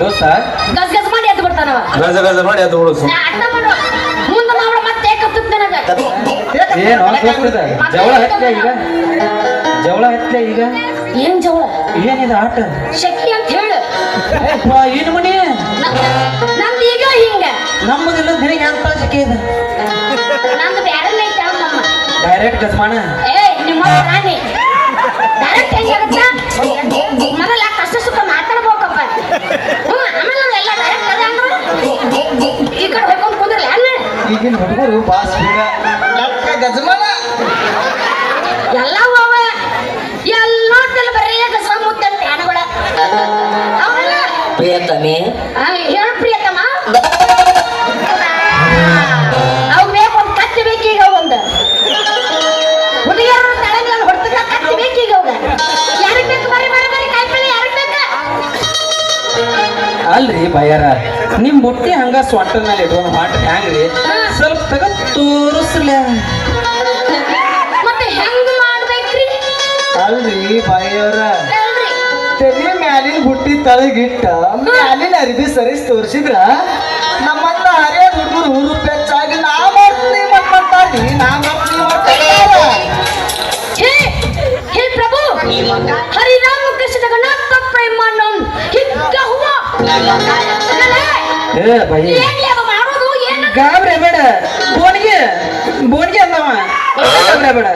ದೋಸ್ತ? ಗಸ್ ಗಸ್ ಮಾಡಿ ಎದ್ದು ಬಿಡ್ತಾನವ. ಗಜ ಗಜ ಮಾಡಿ ಅದು ಬಿಡು ನಾ ಅರ್ಥ ಮಾಡು. ಮುಂದೆ ಮತ್ತೆ ಕತ್ತುತ್ತೆ ನನಗ? ಏನು ದೋಸ್ತದ ಜವಳ ಹತ್ತೆ ಈಗ? ಜವಳ ಹತ್ಲೆ ಈಗ? ಏನ್ ಜವಳ? ಏನಿದೆ ಆಟ? ಶಕ್ತಿ ಅಂತ ಹೇಳು. ಏನು ಮನೆ ನಂದು ಈಗ ಹಿಂಗ. ನಮ್ಮದಿಲ್ಲ ನಿನಗೆ ಅಂತ ಶಕ್ತಿ ಇದೆ. ನಂದು ಬ್ಯಾರಲ್ಲ ಐತೆ ನಮ್ಮ. ಡೈರೆಕ್ಟ್ ಗಜಮಾನ ಏ ನಿಮ್ಮ ರಾಣಿ. ಡೈರೆಕ್ಟ್ ಹೆಂಗಾಗತ್ತ ಮೊದಲ ಕಷ್ಟ ಸುಖ ಮಾತಾಡ್ಬೇಕಪ್ಪ ಈಗಿನ ಹುಡುಗರು ಬಾಸ್ ಗಜಮಾನ. ಎಲ್ಲ ಹೋವ ಎಲ್ಲ ತಲೆ ಬರೀ ಗಜಮ ಮುದ್ದೆ ಪ್ಯಾನಗಳ ಪ್ರಿಯತಮೆ. ಹೇಳು ಪ್ರಿಯತಮ. ಅಲ್ರಿ ಬಯ್ಯಾರ ನಿಮ್ ಬುಟ್ಟಿ ಹಂಗ ಸ್ವಂಟದ ಮೇಲೆ ಇಟ್ಕೊಂಡು ಹಾಟ್ ಹ್ಯಾಂಗ್ರಿ? ಸ್ವಲ್ಪ ತಗ ತೋರಿಸ್ಲ ಮತ್ತೆ ಹೆಂಗ್ ಮಾಡ್ಬೇಕ್ರಿ? ಅಲ್ರಿ ಬಯ್ಯಾರ ತೆಲಿ ಮ್ಯಾಲಿನ ಬುಟ್ಟಿ ತಳಗಿಟ್ಟ ಮ್ಯಾಲಿನ ಅರಿಬಿ ಸರಿಸ್ ತೋರಿಸಿದ್ರ? ನಮ್ಮನ್ನ ಅರೆ ಹುಡುಗರು ಊರು ಪೆಚ್ಚಾಗಿ ನಾ ಮಾಡ್ತೀನಿ ಮಾತಾಡಿ ನಾ ಮಾಡ್ತೀನಿ ಹೇ ಪ್ರಭು ಹರಿರಾಮ ಕೃಷ್ಣ ಜಗನ್ನಾಥ ಪ್ರೇಮಾನಂದ್ ಹಿಗ್ಗ ಏ ಬೈ ಗಾಬ್ರೆ ಬೇಡ. ಬೋನಿಗೆ ಬೋನಿಗೆ ಅಂದವ ಬೇಡ.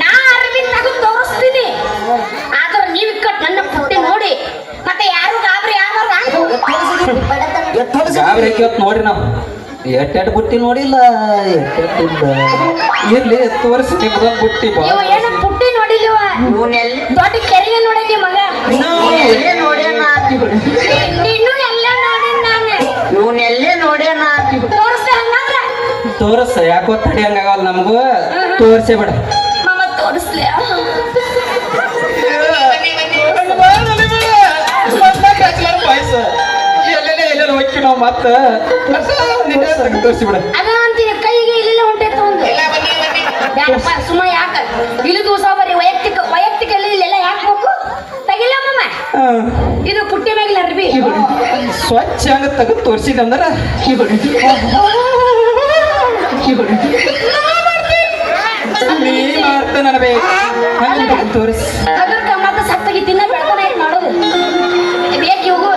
ನಾ ತೋರಿಸ್ತೀನಿ. ಆದ್ರೆ ನೀವು ಇಕ್ಕಟ್ಟು ನೋಡಿ. ಮತ್ತೆ ಯಾರು ಗಾಬ್ರಿ ಯಾರು ಗಾಬ್ರಿ ಕೇಳ್ತ ನೋಡ್ರಿ ನಾವು. ಎಟ್ಟೆಟ್ ಬುಟ್ಟಿ ನೋಡಿಲ್ಲ ಎಟ್ಟೆಟ್ಟಿಲ್ಲ ಇರ್ಲಿ ವರ್ಷ ನಿಮ್ದೊಂದು ಬುಟ್ಟಿ ಬಾ ಏನು ನೋಡಿಲ್ವ ದೊಡ್ಡ ಮಗ ನೀನು ಎಲ್ಲ ನೋಡಿ ನಾನು ಇವನ್ನೆಲ್ಲೇ ನೋಡ್ಯಾನ ಹಂಗಂದ್ರ ತೋರಿಸ ಯಾಕೋ ತಡಿ ಹಂಗಾಗಲ್ಲ ನಮಗೂ ತೋರಿಸೇ ಬೇಡ ಮಾಮ ತೋರಿಸ್ಲಿ ಎಲ್ಲೆಲ್ಲ ಎಲ್ಲೆಲ್ಲ ಹೋಗಿ ನಾವು ಮತ್ತ ತೋರಿಸಿ ಬಿಡ. ಅದ ಅಂತೀನಿ ಕೈಗೆ ಇಲ್ಲಿಲ್ಲ ಹೊಂಟೈತೆ ಒಂದು ಸುಮ್ಮ ಯಾಕ? ಇಲ್ಲಿ ದಿವಸ ಬರೀ ವೈಯಕ್ತಿಕ ವೈಯಕ್ತಿಕ ಇಲ್ಲಿ ಇಲ್ಲೆಲ್ಲ ಯಾಕೆ ಬೇಕು ತೆಗಿಲ್ಲ ಮಮ್ಮ ಇದು ಪುಟ್ಟಿ ಅರ್ಬಿ. ಸ್ವಚ್ಛ ಹಂಗ ತೆಗೆದು ತೋರಿಸಿದಂದ್ರ ನೀ ಮಾಡ್ತ ಬೇಕು ಹಂಗ ತೋರಿಸಿ. ಅದ್ರಕ ಮತ್ತೆ ಸತ್ತಗಿ ತಿನ್ನ ಬೆಳ್ತಾನೆ ಏನ್ ಮಾಡೋದು? ಬೇಕು ಇವು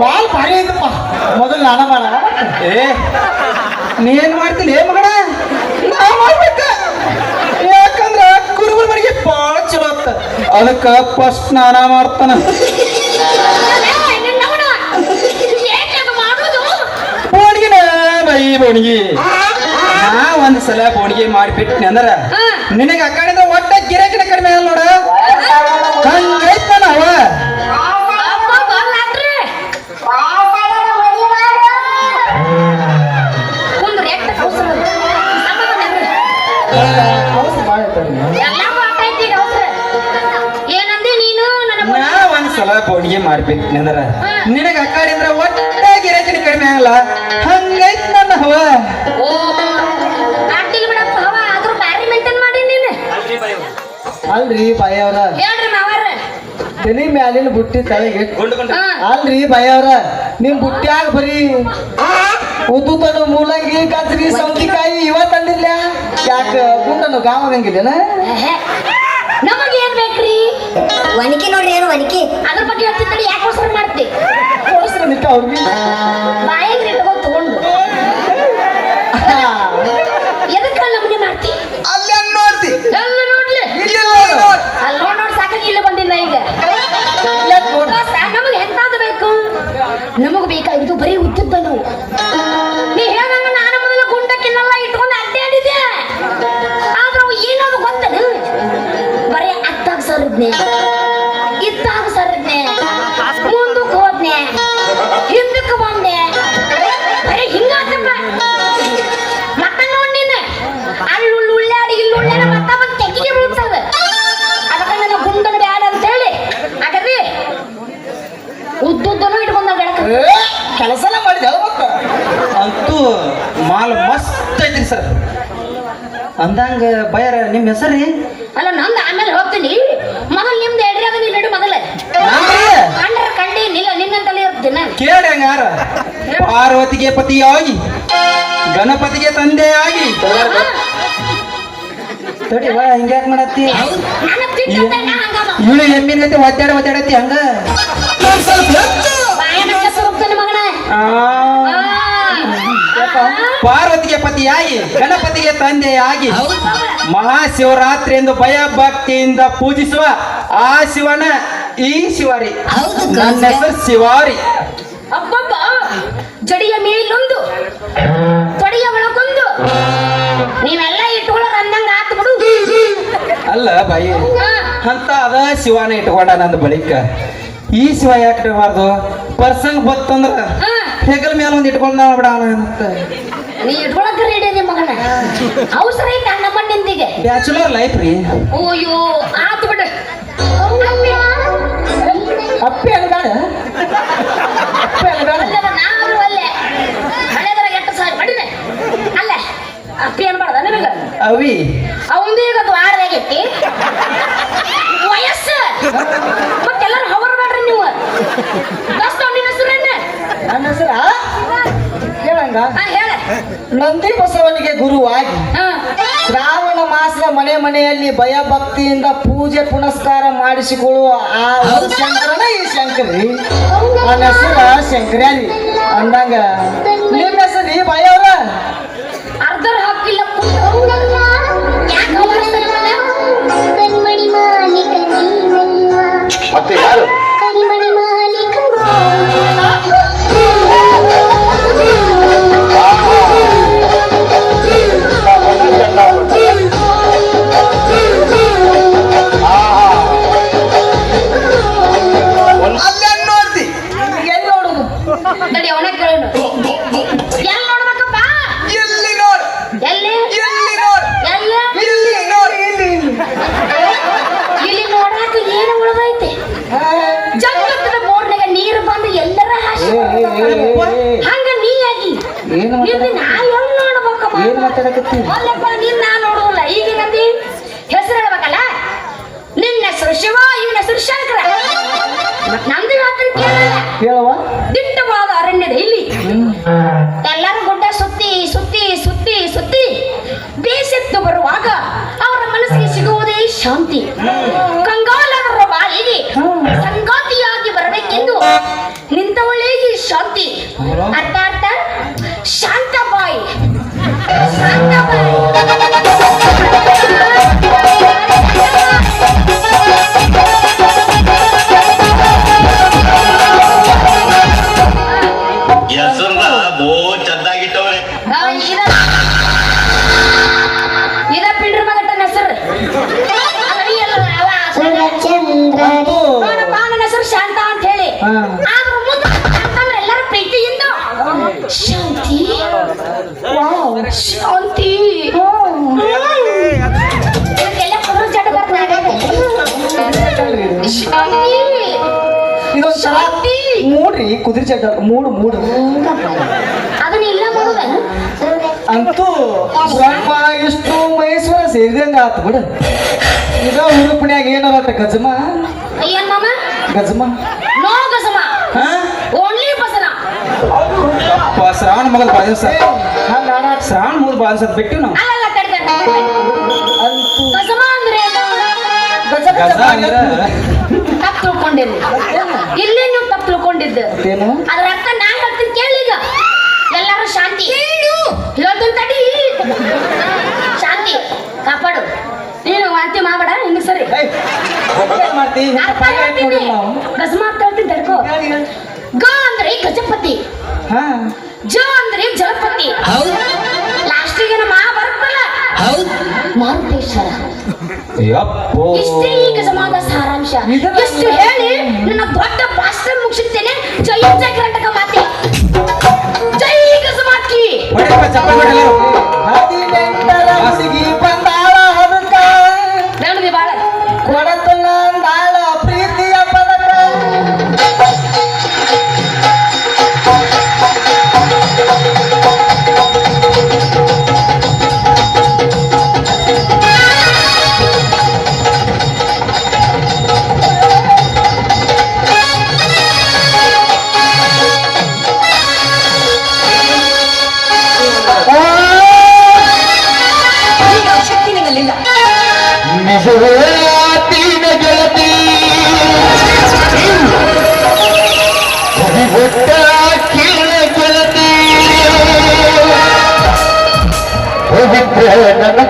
ಮಾಲ್ ಭಾರಿ ಐತಪ್ಪ ಮೊದಲು ನಾನ ಮಾಡ ಏ ನೀ ಏನ್ ಮಾಡ್ತೀನಿ ಏ ಮಗಣ ನಾ ಮಾಡ್ಬೇಕ ಯಾಕಂದ್ರ ಕುರುಬರ ಮನೆಗೆ ಭಾಳ ಚಲೋ ಆತ್ತ ಅದಕ್ಕ ಫಸ್ಟ್ ನಾನ ಮಾಡ್ತಾನ ಈ ಬೋಣಿಗೆ ನಾ ಒಂದ್ ಸಲ ಬೋಣಿಗೆ ಮಾಡಿಬಿಟ್ಟಿನಿ ಅಂದ್ರ ನಿನಗ ಅಕ್ಕಡಿದ ಒಟ್ಟ ಗಿರಾಕಿನ ಕಡಿಮೆ ಅಲ್ಲ ನೋಡ. ಹಂಗೈತ ನಾವ ನಾ ಸಲ ಬೋಣಿಗೆ ಮಾಡ್ಬಿಟ್ಟಿನಿ ಅಂದ್ರ ನಿನಗ ಅಕ್ಕಡಿದ್ರ ಒಟ್ಟ ಗಿರಾಕಿನ ಕಡಿಮೆ ಆಗಲ್ಲ ಬಿಡಪ್ಪ ಅವ ಆದ್ರೂ ಬ್ಯಾರಿ ಮೇಂಟೈನ್ ಮಾಡಿ ನೀನು. ಅಲ್ರಿ ಬಾಯಿ ಅವ್ರ. ಹೇಳ್ರಿ ಮಾವಾರ. ಮ್ಯಾಲಿನ ಬುಟ್ಟಿ ತಲೆಗೆ ಅಲ್ರಿ ಬಾಯಿ ಅವ್ರ. ನಿಮ್ ಬುಟ್ಟ್ಯಾಗ ಬರೀ ಉದ್ದು ತಡು ಮೂಲಂಗಿ ಕತ್ರಿ ಸೌತಿಕಾಯಿ ಇವ ತಂದಿಲ್ಲ ಯಾಕ ಗುಂಡನು ಗಾಮಗಂಗಿಲ್ಲನ ನಮಗೆ ಏನ್ ಬೇಕ್ರಿ? ನೋಡ್ರಿ ಏನು ವನಕಿ ಅದ್ರ ಬಗ್ಗೆ ಯಾಕೆ ಅವಸರ ಮಾಡ್ತಿ? ಕೋಸ್ರ ಅವ್ರಿಗೆ. ಬಾಯಿಗೆ ಎದಕ್ಕ ನಮ್ಗೆ ಮಾಡ್ತಿ? ಅಲ್ಲೇ ನೋಡ್ತಿ. ಎಲ್ಲ ನೋಡ್ಲಿ? ಇಲ್ಲಿ ನೋಡು. ಅಲ್ಲಿ ನೋಡ್ ನೋಡ್ ಸಾಕಾಗಿ ಇಲ್ಲಿ ಬಂದಿಲ್ಲ ಈಗ? ನಮಗೆ ಎಂತಾದ ಬೇಕು. ನಮಗ್ ಬೇಕಾಗಿದ್ದು ಬರೀ ಉದ್ದಿದ್ದ ನೀ ಹೇಳಂಗ ನಾನು ಮೊದಲ ಗುಂಡಕ್ಕಿನ್ನೆಲ್ಲ ಇಟ್ಕೊಂಡು ಅಡ್ಡಾಡಿದೆ ಆದ್ರೆ ಅವು ಏನದು ಗೊತ್ತೇನು? ಬರೀ ಅತ್ತಾಗ ಸರಿದ್ನೆ. ಅಂದಂಗ ಬಯರ ನಿಮ್ಮ ಹೆಸರಿ ಅಲ್ಲ ನಂದು ಆಮೇಲೆ ಹೋಗ್ತೀನಿ. ಮೊದಲು ನಿಮ್ದು ಎಡ್ರಿ ಅದ ನೀನು ಮೊದಲೇ. ಕಂಡ್ರ ಕಂಡಿ ನಿಲ್ಲ ನಿನ್ನಂತಲೇ ಇರ್ತೀನಿ ಕೇಳಿ ಹಂಗಾರ. ಪಾರ್ವತಿಗೆ ಪತಿಯಾಗಿ ಗಣಪತಿಗೆ ತಂದೆಯಾಗಿ. ತಡಿ ಬಾ ಹಿಂಗ್ಯಾಕ್ ಮಾಡತ್ತಿ? ಇವಳು ಎಮ್ಮಿನ ಗತಿ ಒದ್ದಾಡ ಒದ್ದಾಡತ್ತಿ ಹಂಗ? ಹೋಗ್ತಾನೆ ಮಗನ. ಆ, ಪಾರ್ವತಿಗೆ ಪತಿಯಾಗಿ ಗಣಪತಿಗೆ ತಂದೆಯಾಗಿ ಮಹಾಶಿವರಾತ್ರಿ ಎಂದು ಭಯ ಭಕ್ತಿಯಿಂದ ಪೂಜಿಸುವ ಆ ಶಿವನ ಈ ಶಿವರಿ. ಹೌದು ನನ್ನ ಹೆಸರು ಶಿವಾರಿ. ಅಬ್ಬಬ್ಬ ಜಡಿಯ ಮೇಲೊಂದು ತೊಡೆಯ ಒಳಗೊಂದು. ನೀವೆಲ್ಲ ಇಟ್ಕೊಳ್ಳೋರು ಅಂದಂಗ ಆತು ಬಿಡು. ಅಲ್ಲ ಬಾಯಿ ಅಂತ ಅದ ಶಿವನ ಇಟ್ಕೊಂಡ ನನ್ನ ಬಳಿಕ. ಈ ಶಿವ ಯಾಕೆ ಬಾರ್ದು ಪರ್ಸಂಗ್ ಬತ್ತಂದ್ರ. ಹೆಗಲ ಮೇಲೆ ಒಂದು ಇಟ್ಕೊಂಡ ಬಿಡ ಅಂತ. ನೀ ಇಟ್ಕೊಳಕ್ ರೆಡಿ ಇದೆ ಮಗನ? ಅವಸರ ಐತೆ ನಮ್ಮ ನಿಂದಿಗೆ ಬ್ಯಾಚುಲರ್ ಲೈಫ್ ರೀ. ಓಯ್ಯೋ ಆತು ಬಿಡ. ಅಪ್ಪಿ. ಅನ್ಬೇಡ ಅಪ್ಪಿ ಅಲ್ಲದ ನಾನು ಅಲ್ಲೇ. ಹಳೆದರ ಎಟ್ಟು ಸಾವಿರ ಪಡಿದೆ ಅಲ್ಲೇ. ಅಪ್ಪಿ ಅನ್ಬಾರ್ದ ನಿನಗ? ಅವಿ. ಅವಂದು ಈಗ ದ್ವಾರದಾಗೈತಿ ವಯಸ್ಸು. ನಂದಿ ಬಸವನಿಗೆ ಗುರುವಾಗಿ ಶ್ರಾವಣ ಮಾಸದ ಮನೆ ಮನೆಯಲ್ಲಿ ಭಯ ಭಕ್ತಿಯಿಂದ ಪೂಜೆ ಪುನಸ್ಕಾರ ಮಾಡಿಸಿಕೊಳ್ಳುವ ಆ ಶಂಕರನ ಈ ಶಂಕರಿ. ಅವನ ಹೆಸರು ಶಂಕರ್ಯಾಲಿ ಅಂದಂಗ ಏನ್ ಮಾತಾಡಕತ್ತಿ? ಅಲ್ಲಪ್ಪ ನಿನ್ನ ನಾ ನೋಡುವಲ್ಲ ಈಗ ನಂದಿ ಹೆಸರು ಹೇಳ್ಬೇಕಲ್ಲ? ನಿನ್ನ ಹೆಸರು ಶಿವ ಇವನ ಹೆಸರು ಶಂಕರ. ಮತ್ ನಂದು ಕೇಳಲ್ಲ. ಹೇಳವ ದಿಟ್ಟವಾದ ಅರಣ್ಯದ ಇಲ್ಲಿ. ಎಲ್ಲರೂ ಗುಡ್ಡ ಸುತ್ತಿ ಸುತ್ತಿ ಸುತ್ತಿ ಸುತ್ತಿ ಬೇಸೆತ್ತು ಬರುವಾಗ ಅವರ ಮನಸ್ಸಿಗೆ ಸಿಗುವುದೇ ಶಾಂತಿ. ಕಂಗಾಲರ ಬಾಳಿಗೆ ಸಂಗಾತಿಯಾಗಿ ಬರಬೇಕೆಂದು ನಿಂತವಳೇ ಶಾಂತಿ. ಅರ್ಥ ಅರ್ಥ ಶಾಂತ ಅಂತ ಹೇಳಿ. ಹಾ. ಮುಂದೆ ಶಾಂತಂದ್ರೆ ಎಲ್ಲರ ಪ್ರೀತಿಯಿಂದ ಶಾಂತಿ. ಮೂಡ್ರಿ ಕುದುರೆ ಚಟ ಮೂಡು ಮೂಡು ಅದನ್ನ ಇಲ್ಲ ಅಂತೂ ಸ್ವಲ್ಪ ಇಷ್ಟು ಮೈಸೂರ ಸೇರಿದಂಗ ಆತು ಬಿಡ. ಇದ ಉಡುಪನ್ಯಾಗ ಏನಾರ ಗಜಮ? ಏನ್ ಮಾಮ? ಗಜಮ. ನೋ ಗಜಮ. ಹಾ? ಓನ್ಲಿ ಶ್ರಾವಣ ಮಗದ ಬಾದಿವಸ ಶ್ರಾವಣ ಮುಗಿದ ಬಾದಿವಸ ಬಿಟ್ಟು ನಾವು. ಅಂದ್ರೆ ಗಜ ಗಜ ಅಂದ್ರ ತಪ್ಪು ತಿಳ್ಕೊಂಡಿರಿ ಇಲ್ಲಿ ನೀವು ತಪ್ಪು ತಿಳ್ಕೊಂಡಿದ್ದು. ಏನು ಅದ್ರ ಅರ್ಥ ನಾ ಹೇಳ್ತೀನಿ ಕೇಳಿ ಈಗ. ಎಲ್ಲರೂ ಶಾಂತಿ. ಹೇಳ್ತೀನಿ ತಡಿ. ಶಾಂತಿ ಕಾಪಾಡು. ನೀನು ವಾಂತಿ ಮಾಡಬೇಡ ಹಿಂಗ ಸರಿ. ಗಜಮ ಅಂತ ಹೇಳ್ತೀನಿ. ತಡ್ಕೋ. ಗ ಅಂದ್ರೆ ಗಜಪತಿ. ಹಾ. ಜ ಅಂದ್ರೆ ಜಲಪತಿ. ಲಾಸ್ಟಿಗೆ ನಮ್ಮ ಮಾ ಬರುತ್ತಲ್ಲ. ಮಾರುತೇಶ್ವರ. ಯಪ್ಪೋ. ಇಷ್ಟೇ ಈ ಗಜಮಾದ ಸಾರಾಂಶ ಇದನ್ನ ಇಷ್ಟು ಹೇಳಿ ನನ್ನ ದೊಡ್ಡ ಭಾಷಣ ಮುಗಿಸುತ್ತೇನೆ ಜೈ ಕರ್ನಾಟಕ ಮಾತೆ. ಜೈ ಗಜಮಾತ್ಕಿ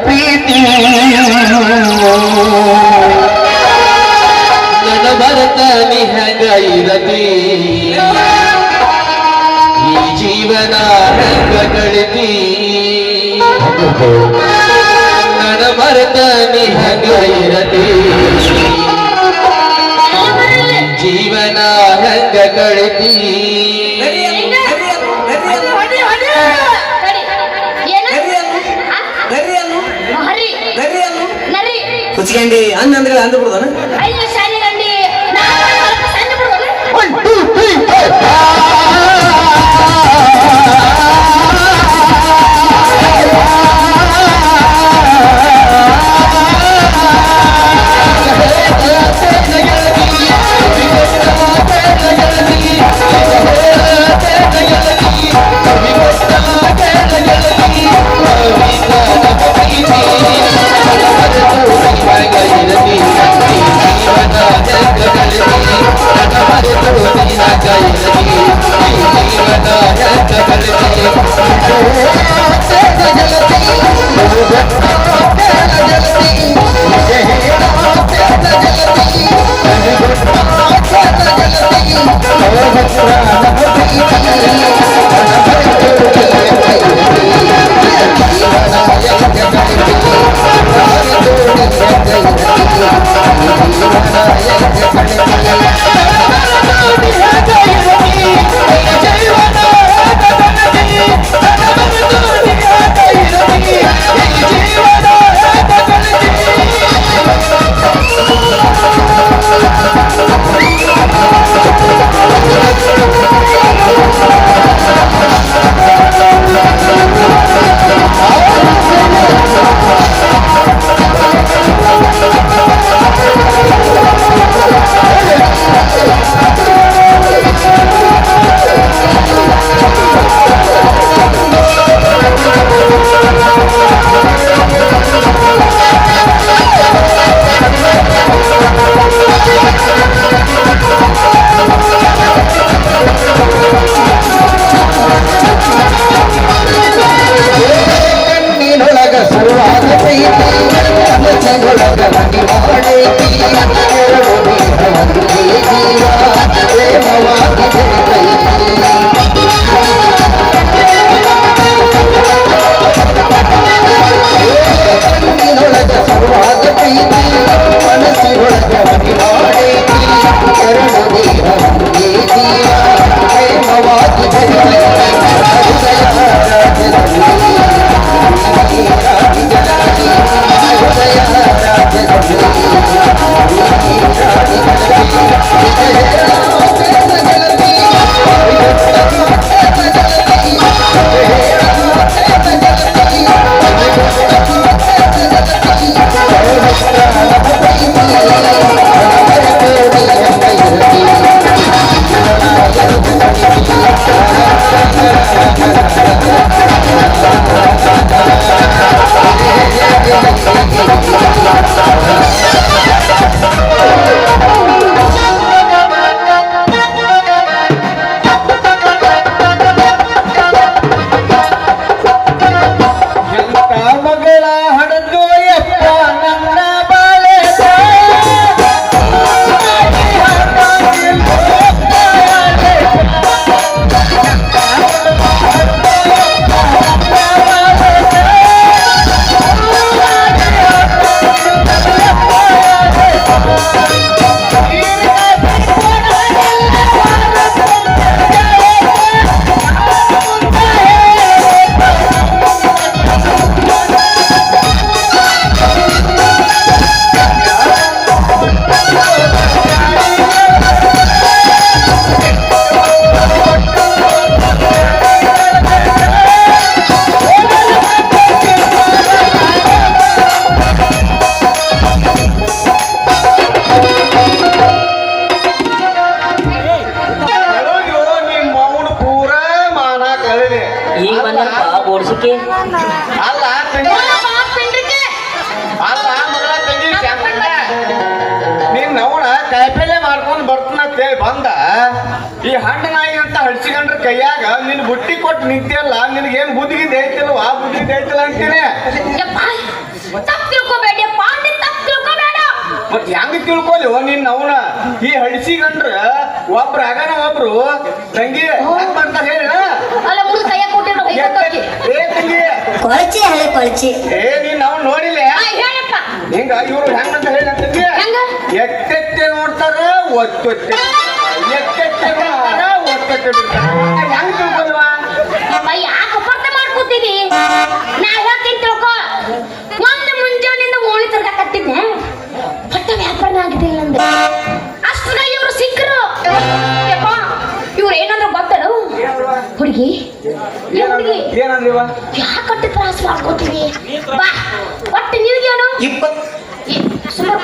ಪ್ರೀತಿ ನನ್ನ ಭರತ ನೀ ಹೆಂಗ ಇರತಿ ಈ ಜೀವನ ಹೆಂಗ ಗಳಿತಿ ನನ್ನ ಮರೆತ ನೀ ಹೆಂಗ ಇರತಿ ಜೀವನ ಹೆಂಗ ಕಳಿತಿ ಹುಚ್ಕೊಂಡಿ ಅನ್ನ ಅಂದ್ರೆ ಅಂದ ಮತ್ ನಿನ್ನ ಅವನ. ಈ ಹಡಿಸಿ ಹಡ್ಸಿಕೊಂಡ್ರ ಒಬ್ರು ಆಗನ ಒಬ್ರು. ತಂಗಿ ಮಾಡ್ತಾರ ಹೇಳ. ಏ ತಂಗಿ. ಕೊಳಚಿ ಹಳೆ ಕೊಳಚಿ. ಏ ನೀನ್ ನಾವು ನೋಡಿಲ್ಲ? ಹಿಂಗ ಇವ್ರು ಹೆಂಗಂತ ಹೇಳಿ ಅಂತಂದಿ ಹೆಂಗ? ಎತ್ತೆತ್ತೆ ನೋಡ್ತಾರ ಒತ್ತೊತ್ತೆ. ಎತ್ತೆತ್ತೆ ನೋಡ್ತಾರ ಒತ್ತೊತ್ತೆ ಬಿಡ್ತಾರ. ಹೆಂಗ್ ತಿಳ್ಕೊಲ್ವಾ ಯಾಕೆ ಅಪಾರ್ಥ ಮಾಡ್ಕೊತೀವಿ ನಾ ಹೇಳ್ತೀನಿ ತಿಳ್ಕೊ. ಅಷ್ಟ್ರಾಗ ಇವ್ರು ಸಿಕ್ಕರು. ಯಪ್ಪ ಇವ್ರು ಏನಂದ್ರೆ ಹುಡುಗಿ ಏ ಹುಡುಗಿ ಏನಂದ್ರಿವ? ಯಾಕಟ್ಟು ತ್ರಾಸ ಮಾಡ್ಕೋತೀವಿ ಬಾ ಒಟ್ಟು ನಿನಗೇನು? ಇಪ್ಪತ್ ಸುಮಾರು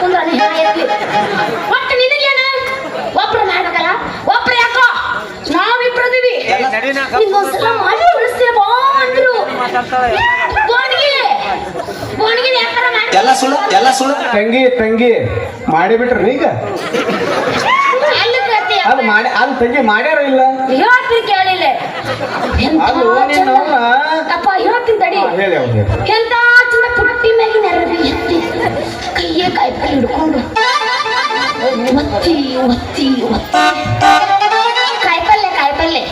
ಒಟ್ಟು ನಿನಗೇನು? ಒಬ್ರು ಮಾಡ್ಬೇಕಲ್ಲ? ಒಬ್ರು ಯಾಕೋ? ಮಾಡಿ ಬಾ ಅಂದ್ರು ಬೋಣಿಗೆ ಬೋಣಿಗೆ ವ್ಯಾಪಾರ ಮಾಡಿ ಎಲ್ಲ ಸುಳ್ಳು ಎಲ್ಲ ಸುಳ್ಳು. ತಂಗಿ ತಂಗಿ ಮಾಡಿಬಿಟ್ರಿ ಈಗ ಅದು ಮಾಡಿ ಅದು ತಂಗಿ ಮಾಡ್ಯಾರ ಇಲ್ಲ? ಹೇಳ್ತೀನಿ ಕೇಳಿಲ್ಲ. ಎಂತ ಅದು ನೀನು ಅಪ್ಪ ಹೇಳ್ತೀನಿ ತಡಿ. ಹೇಳಿ ಎಂತ ಚಂದ ಪುಟ್ಟಿ ಮ್ಯಾಗಿನ ಎರಡು ಎತ್ತಿ. ಕೈಯೇ ಕಾಯಿಪಲ್ಲೆ ಹಿಡ್ಕೊಂಡು. ಒತ್ತಿ ಒತ್ತಿ ಒತ್ತಿ. ಕಾಯಿಪಲ್ಲೆ ಕಾಯಿಪಲ್ಲೆ ಕಾಯಿಪಲ್ಲೆ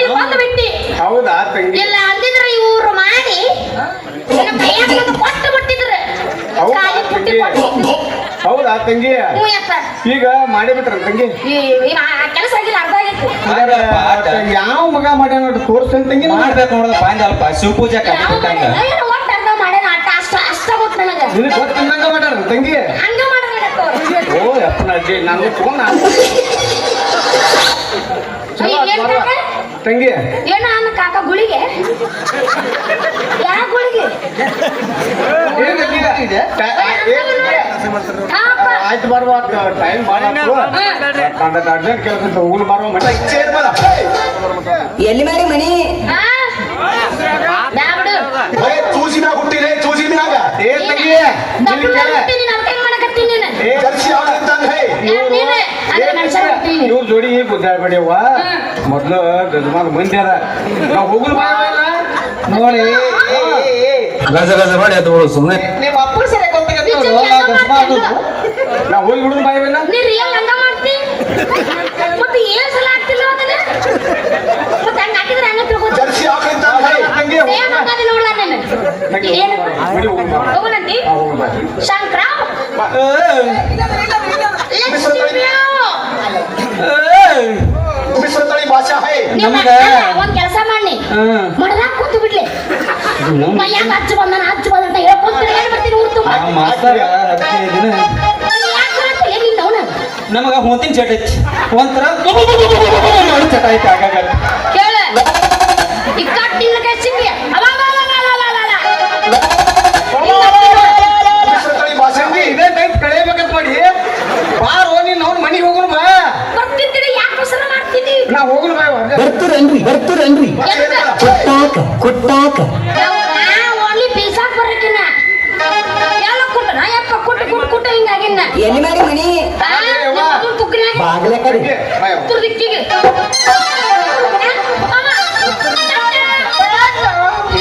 ನೀವು ಬಂದು ಬಿಟ್ಟಿ. ಹೌದಾ ತಂಗಿ? ಇಲ್ಲ ಅಂದಿದ್ರೆ ಇವ್ರು ಮಾಡಿ ನನ್ನ ಕೈಯಾಗ ಕೊಟ್ಟು ಬಿಟ್ಟಿದ್ರು. ಹೌದಾ ಕಾಲಿ ಪುಟ್ಟಿ ತಂಗಿ? ಕೊಟ್ಟು ಹೌದಾ ತಂಗಿ? ಹ್ಞೂ ಯಪ್ಪ. ಈಗ ಮಾಡಿ ಬಿಟ್ರ ತಂಗಿ ಕೆಲಸ ಆಗಿಲ್ಲ ಅರ್ಧ ಆಗಿತ್ತು. ಹಂಗಾರ ಯಾವ ಮಗ ಮಾಡ್ಯಾನ ನೋಡ್ರಿ ತೋರ್ಸ್ತೇನೆ ತಂಗಿ ಮಾಡ್ಬೇಕು ನೋಡೋದು ಬಾಂಧಲ್ಪ ಶಿವಪೂಜೆ ಯಾವ ಕಟ್ಟಿಬಿಟ್ಟಂಗ ಮಾಡಿಲ್ಲ, ಏನೋ ಒಟ್ಟು ಅರ್ಧ ಮಾಡ್ಯಾನ ಅಟ್ಟ ಅಷ್ಟ ಅಷ್ಟ ಗೊತ್ತು ನನಗೆ. ನಿನಗೆ ಗೊತ್ತಿಲ್ಲಂಗ ಮಾಡ್ಯಾರ ತಂಗಿ? ಹಂಗ ಮಾಡಿದ್ರೆ ಓ ಅಪ್ಪನ ಅಜ್ಜಿ ನಾನು ಫೋನ್ ತಂಗಿ ಏನು ಅನ್ನ ಕಾಕ ಗುಳಿಗೆ ಆಯ್ತು ಬರುವ ಟೈಮ್ ಕೆಲಸ ಬರುವ ಎಲ್ಲಿ ಮಾರಿ ಮನಿ ಚೂಸಿನ ಹುಟ್ಟಿದೆ ಚೂಸಿನ ಏ ತಂಗಿ ಇವ್ರ ಜೋಡಿ ಗುದ್ದಾಡ್ಬೇಡಿಯವ್ವ ಮೊದ್ಲು ಗಜಮಾನ್ ಮಂದಿ ಅದ ನಾವ್ ಹೋಗಲು ನೋಡಿ. ಗಜ ಗಜ ಮಾಡಿ ಅದು ಬಿಡು ಸುಮ್ಮನೆ. ನಾ ಹೋಗಿ ಬಿಡುದು ಬಾಯಿ ಬೇಡ ಮಿಶ್ರತಳಿ ಭಾಷೆ ಹೈ ನಮಗ ಒಂದ್ ಕೆಲಸ ಮಾಡಿ ಮಡದಾಗ ಕೂತು ಬಿಡ್ಲಿ ಮೈಯಾಗ ಹಚ್ಚ ಬಂದ ಹಚ್ಚ ಬಂದ ಅಂತ ಹೇಳಿ ಬರ್ತೀನಿ ಊರು ನಮಗ ಹೊಂತಿನ ಚಟ ಐತಿ. ಒಂಥರ ಚಟ ಐತಿ ಆಗಾಗ. ಬರ್ತೀರೇನ್ರಿ ಬರ್ತೀರೇನ್ರಿ? ಕೊಟ್ಟಾಕ ಕೊಟ್ಟಾಕ. ಓನ್ಲಿ ಪೀಸಾಕ್ ಬರಕಿನ ಎಲ್ಲ ಮಾಡಿ ಮನಿ ಬಾಗ್ಲೆ ಕಡೆ.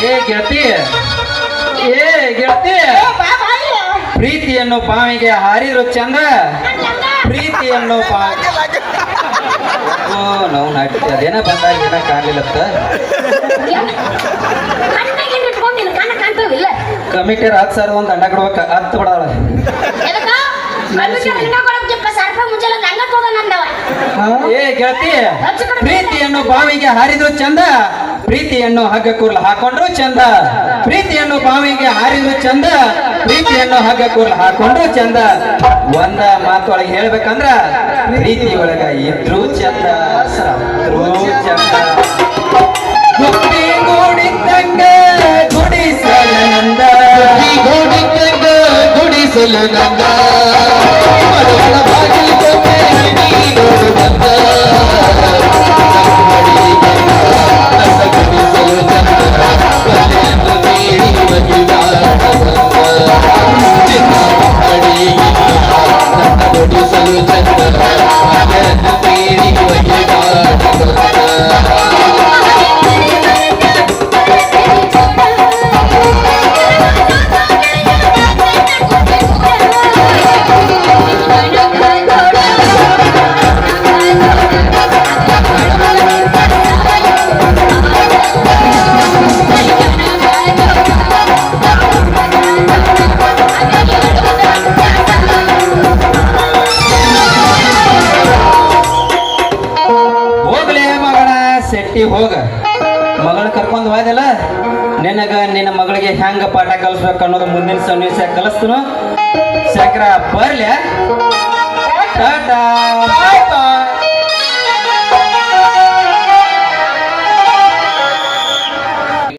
ಏ ಗೆಳತಿ ಏ ಗೆಳತಿ. ಪ್ರೀತಿ ಅನ್ನೋ ಪಾವಿಗೆ ಹಾರಿದ್ರು ಚಂದ ಪ್ರೀತಿ ಅನ್ನೋ ಪಾವಿ ನಾವು ನಾಟಿ ಅದೇನ ಬಂದಾಗ ಏನ ಕಾಣಲಿಲ್ಲತ್ತ ಕಮಿಟಿ ಹತ್ತು ಸಾವಿರ ಒಂದು ಅಣ್ಣ ಕೊಡ್ಬೇಕ. ಹತ್ತು ಬಿಡಾಳ. ಏ ಗೆಳತಿ ಪ್ರೀತಿಯನ್ನು ಬಾವಿಗೆ ಹಾರಿದ್ರು ಚಂದ ಪ್ರೀತಿಯನ್ನು ಹಗ್ಗ ಕೂರ್ಲ ಹಾಕೊಂಡ್ರು ಚಂದ. ಪ್ರೀತಿಯನ್ನು ಬಾವಿಗೆ ಹಾರಿದ್ರು ಚಂದ ಪ್ರೀತಿಯನ್ನು ಹಗ್ಗ ಕೂರ್ಲ ಹಾಕೊಂಡ್ರು ಚಂದ. ಒಂದ ಮಾತೊಳಗೆ ಹೇಳ್ಬೇಕಂದ್ರ, ಪ್ರೀತಿ ಒಳಗ ಇದ್ರು ಚಂದ ಸತ್ರು ಚಂದ. ಹುಟ್ಟಿ ಗೂಡಿದ್ದಂಗ ಗುಡಿಸಲಂದ ಗುಡಿಸಲು ನಂದ. ಮರಳ ಬಾಗಿಲು Aku aduh, aduh, aduh, aduh, aduh, aduh, aduh, aduh, aduh,